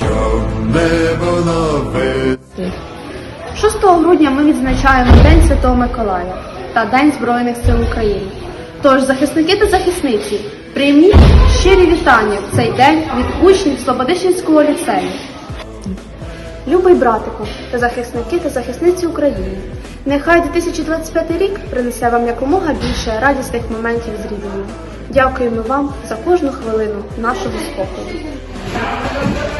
щоб не було видно. 6 грудня ми відзначаємо День Святого Миколая та День Збройних сил України. Тож, захисники та захисниці, прийміть щирі вітання в цей день від учнів Слободичинського ліцею. Любий братику та захисники та захисниці України. Нехай 2025 рік принесе вам якомога більше радісних моментів з рідними. Дякуємо вам за кожну хвилину нашого спокою.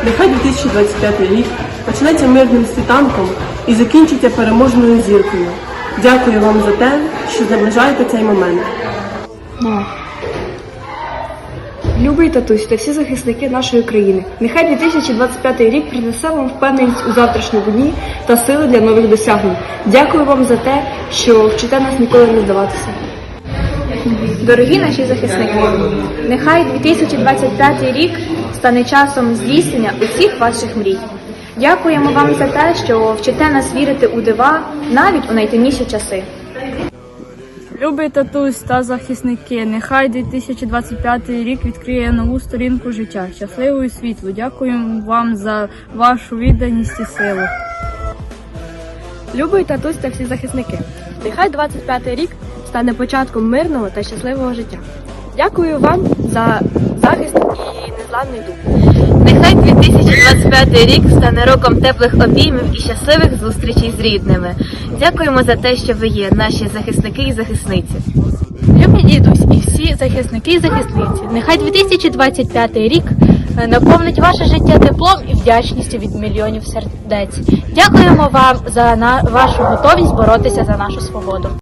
Нехай 2025 рік почнеться мирним світанком і закінчиться переможною зіркою. Дякую вам за те, що наближаєте цей момент. Любий татусь та всі захисники нашої країни. Нехай 2025 рік принесе вам впевненість у завтрашньому дні та сили для нових досягнень. Дякую вам за те, що вчите нас ніколи не здаватися. Дорогі наші захисники, нехай 2025 рік стане часом здійснення усіх ваших мрій. Дякуємо вам за те, що вчите нас вірити у дива навіть у найтемніші часи. Любий татусь та захисники, нехай 2025 рік відкриє нову сторінку життя, щасливу і світлу. Дякуємо вам за вашу відданість і силу. Любий татусь та всі захисники. Нехай 25-й рік стане початком мирного та щасливого життя. Дякую вам за захист і незламний дух. Нехай 2025 рік стане роком теплих обіймів і щасливих зустрічей з рідними. Дякуємо за те, що ви є, наші захисники і захисниці. Любі дідусь і всі захисники і захисниці. Нехай 2025 рік е, наповнить ваше життя теплом і вдячністю від мільйонів сердець. Дякуємо вам за на вашу готовність боротися за нашу свободу.